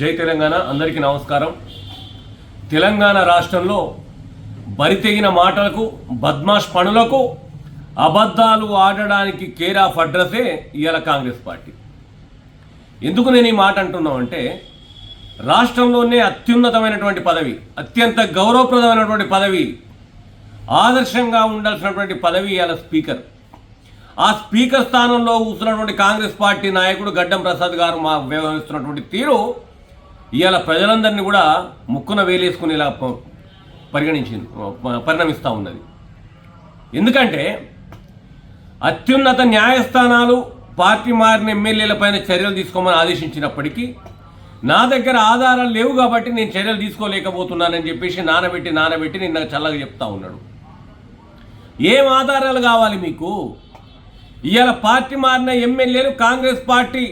జై తెలంగాణ అందరికీ నమస్కారం. తెలంగాణ రాష్ట్రంలో బరితెగిన మాటలకు బద్మాష్ పనులకు అబద్ధాలు ఆడడానికి కేర్ ఆఫ్ అడ్రసే ఇవాళ కాంగ్రెస్ పార్టీ. ఎందుకు నేను ఈ మాట అంటున్నామంటే రాష్ట్రంలోనే అత్యున్నతమైనటువంటి పదవి అత్యంత గౌరవప్రదమైనటువంటి పదవి ఆదర్శంగా ఉండాల్సినటువంటి పదవి ఇవాళ స్పీకర్. ఆ స్పీకర్ స్థానంలో కూర్చున్నటువంటి కాంగ్రెస్ పార్టీ నాయకుడు గడ్డం ప్రసాద్ గారు మా వ్యవహరిస్తున్నటువంటి తీరు ఇవాళ ప్రజలందరినీ కూడా ముక్కున వేలేసుకునేలా పరిగణించింది పరిణమిస్తూ ఉన్నది. ఎందుకంటే అత్యున్నత న్యాయస్థానాలు పార్టీ మారిన ఎమ్మెల్యేలపైన చర్యలు తీసుకోమని ఆదేశించినప్పటికీ నా దగ్గర ఆధారాలు లేవు కాబట్టి నేను చర్యలు తీసుకోలేకపోతున్నానని చెప్పేసి నానబెట్టి నానబెట్టి నిన్న చల్లగా చెప్తా ఉన్నాడు. ఏం ఆధారాలు కావాలి మీకు? ఇవాళ పార్టీ మారిన ఎమ్మెల్యేలు కాంగ్రెస్ పార్టీ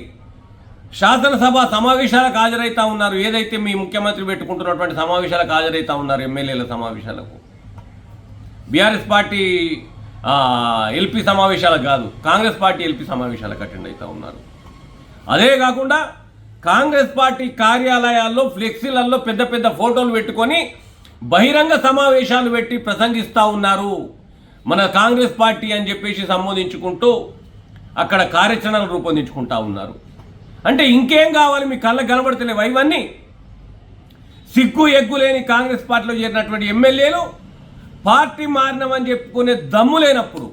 శాసనసభ సమావేశాలకు హాజరవుతా ఉన్నారు. ఏదైతే మీ ముఖ్యమంత్రి పెట్టుకుంటున్నటువంటి సమావేశాలకు హాజరవుతా ఉన్నారు ఎమ్మెల్యేల సమావేశాలకు? బీఆర్ఎస్ పార్టీ ఎల్పీ సమావేశాలకు కాదు కాంగ్రెస్ పార్టీ ఎల్పీ సమావేశాలకు అటెండ్ అవుతూ ఉన్నారు. అదే కాకుండా కాంగ్రెస్ పార్టీ కార్యాలయాల్లో ఫ్లెక్సీలలో పెద్ద పెద్ద ఫోటోలు పెట్టుకొని బహిరంగ సమావేశాలు పెట్టి ప్రసంగిస్తూ ఉన్నారు. మన కాంగ్రెస్ పార్టీ అని చెప్పేసి సంబోధించుకుంటూ అక్కడ కార్యాచరణలు రూపొందించుకుంటా ఉన్నారు. అంటే ఇంకేం కావాలి? మీ కళ్ళకు కనబడతలేవు ఇవన్నీ సిగ్గు ఎగ్గు లేని కాంగ్రెస్ పార్టీలో చేరినటువంటి ఎమ్మెల్యేలు పార్టీ మారినామని చెప్పుకునే దమ్ము లేనప్పుడు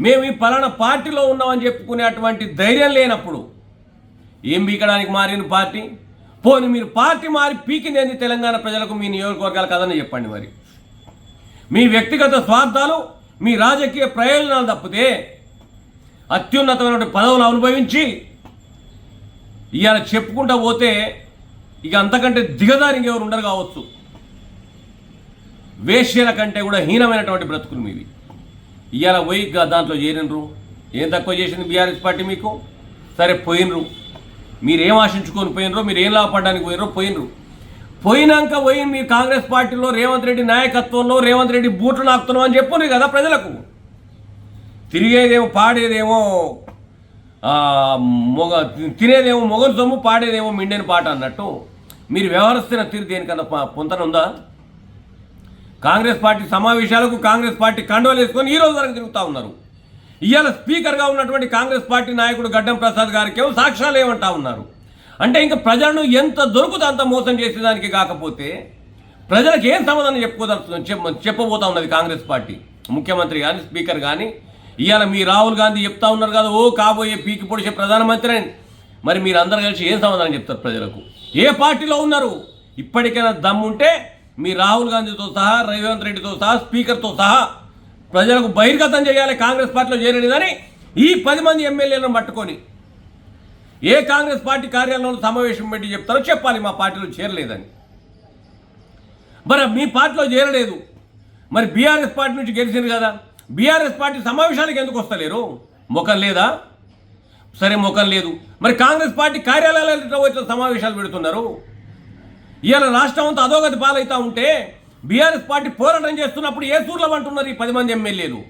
మేము ఈ పలానా పార్టీలో ఉన్నామని చెప్పుకునేటువంటి ధైర్యం లేనప్పుడు ఏం పీకడానికి మారిన పార్టీ? పోని మీరు పార్టీ మారి పీకిందేంది తెలంగాణ ప్రజలకు మీ నియోజకవర్గాలు కదని చెప్పండి మరి. మీ వ్యక్తిగత స్వార్థాలు మీ రాజకీయ ప్రయోజనాలు తప్పితే అత్యున్నతమైన పదవులు అనుభవించి ఇవాళ చెప్పుకుంటూ పోతే ఇక అంతకంటే దిగదారి ఇంకెవరు ఉండరు కావచ్చు. వేశ్యల కంటే కూడా హీనమైనటువంటి బ్రతుకులు మీవి. ఇవాళ పోయి దాంట్లో చేరినరు. ఏం తక్కువ చేసింది బీఆర్ఎస్ పార్టీ మీకు? సరే పోయినరు. మీరేం ఆశించుకొని పోయినరు మీరు ఏం లాభపడడానికి పోయినరు పోయినరు. పోయినాక పోయి మీరు కాంగ్రెస్ పార్టీలో రేవంత్ రెడ్డి నాయకత్వంలో రేవంత్ రెడ్డి బూట్లు నాకుతున్నాం అని చెప్పుని కదా ప్రజలకు. తిరిగేదేమో పాడేదేమో మొగ తినేదేమో మొగలు సొమ్ము పాడేదేమో మిండేని పాట అన్నట్టు మీరు వ్యవహరిస్తున్న తీరు దేనికన్నా పొంతన ఉందా కాంగ్రెస్ పార్టీ సమావేశాలకు కాంగ్రెస్ పార్టీ కండువలు వేసుకొని ఈ రోజు వరకు తిరుగుతూ ఉన్నారు. ఇవాళ స్పీకర్గా ఉన్నటువంటి కాంగ్రెస్ పార్టీ నాయకుడు గడ్డం ప్రసాద్ గారికి ఏమో సాక్ష్యాలు ఏమంటా ఉన్నారు. అంటే ఇంకా ప్రజలను ఎంత దొరుకుతా అంత మోసం చేసేదానికి కాకపోతే ప్రజలకు ఏం సమాధానం చెప్పుకోదలుచుకుంది చెప్పబోతా ఉన్నది కాంగ్రెస్ పార్టీ. ముఖ్యమంత్రి కానీ స్పీకర్ కానీ ఇవాళ మీ రాహుల్ గాంధీ చెప్తా ఉన్నారు కదా ఓ కాబోయే పీకి పొడిచే ప్రధానమంత్రి అని. మరి మీరు అందరు కలిసి ఏం సమాధానం చెప్తారు ప్రజలకు? ఏ పార్టీలో ఉన్నారు? ఇప్పటికైనా దమ్ముంటే మీ రాహుల్ గాంధీతో సహా రేవంత్ రెడ్డితో సహా స్పీకర్తో సహా ప్రజలకు బహిర్గతం చేయాలి కాంగ్రెస్ పార్టీలో చేరని కానీ ఈ పది మంది ఎమ్మెల్యేలను పట్టుకొని. ఏ కాంగ్రెస్ పార్టీ కార్యాలయంలో సమావేశం పెట్టి చెప్తారో చెప్పాలి మా పార్టీలో చేరలేదని. మరి మీ పార్టీలో చేరలేదు. మరి బీఆర్ఎస్ పార్టీ నుంచి గెలిచింది కదా. బీఆర్ఎస్ పార్టీ సమావేశానికి ఎందుకు వస్తలేరు? ముఖం లేదా? సరే ముఖం లేదు. మరి కాంగ్రెస్ పార్టీ కార్యాలయాలలో వచ్చిన సమావేశాలు పెడుతున్నారు. ఇవాళ రాష్ట్రం అంతా అధోగతి పాలవుతూ ఉంటే బీఆర్ఎస్ పార్టీ పోరాటం చేస్తున్నప్పుడు ఏ సూర్లం అంటున్నారు ఈ పది మంది ఎమ్మెల్యేలు?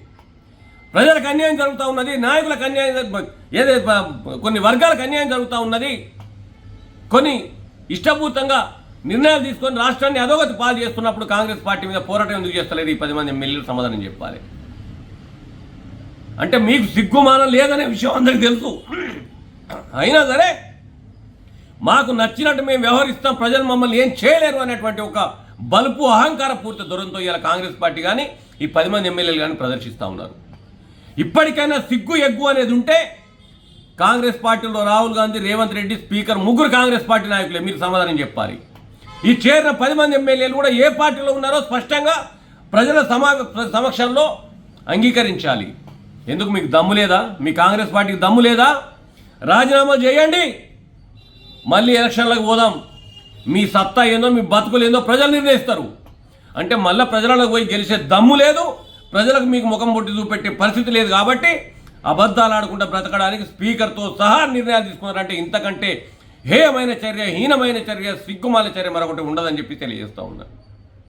ప్రజలకు అన్యాయం జరుగుతూ ఉన్నది నాయకులకు అన్యాయం ఏదే కొన్ని వర్గాలకు అన్యాయం జరుగుతూ ఉన్నది. కొన్ని ఇష్టపూర్తంగా నిర్ణయాలు తీసుకొని రాష్ట్రాన్ని అధోగతి పాలు చేస్తున్నప్పుడు కాంగ్రెస్ పార్టీ మీద పోరాటం ఎందుకు చేస్తలేదు ఈ పది మంది ఎమ్మెల్యేలు? సమాధానం చెప్పాలి. అంటే మీకు సిగ్గుమానం లేదనే విషయం అందరికి తెలుసు. అయినా సరే మాకు నచ్చినట్టు మేము వ్యవహరిస్తాం ప్రజలు మమ్మల్ని ఏం చేయలేరు అనేటువంటి ఒక బలుపు అహంకార పూర్తి దూరంతో ఇలా కాంగ్రెస్ పార్టీ కానీ ఈ పది మంది ఎమ్మెల్యేలు కానీ ప్రదర్శిస్తూ ఉన్నారు. ఇప్పటికైనా సిగ్గు ఎగ్గు అనేది ఉంటే కాంగ్రెస్ పార్టీలో రాహుల్ గాంధీ రేవంత్ రెడ్డి స్పీకర్ ముగ్గురు కాంగ్రెస్ పార్టీ నాయకులే మీరు సమాధానం చెప్పాలి. ఈ చేరిన పది మంది ఎమ్మెల్యేలు కూడా ఏ పార్టీలో ఉన్నారో స్పష్టంగా ప్రజల సమా సమక్షంలో అంగీకరించాలి. ఎందుకు మీకు దమ్ము లేదా? మీ కాంగ్రెస్ పార్టీకి దమ్ము లేదా? రాజీనామా చేయండి. మళ్ళీ ఎలక్షన్లకు పోదాం. మీ సత్తా ఏందో మీ బతుకులు ఏందో ప్రజలు నిర్ణయిస్తారు. అంటే మళ్ళీ ప్రజలకు పోయి గెలిచే దమ్ము లేదు. ప్రజలకు మీకు ముఖం పొట్టి చూపెట్టే పరిస్థితి లేదు కాబట్టి అబద్ధాలు ఆడుకుంటూ బ్రతకడానికి స్పీకర్తో సహా నిర్ణయాలు తీసుకున్నారంటే ఇంతకంటే హేయమైన చర్య హీనమైన చర్య సిగ్గుమాల చర్య మరొకటి ఉండదని చెప్పి తెలియజేస్తూ ఉన్నాను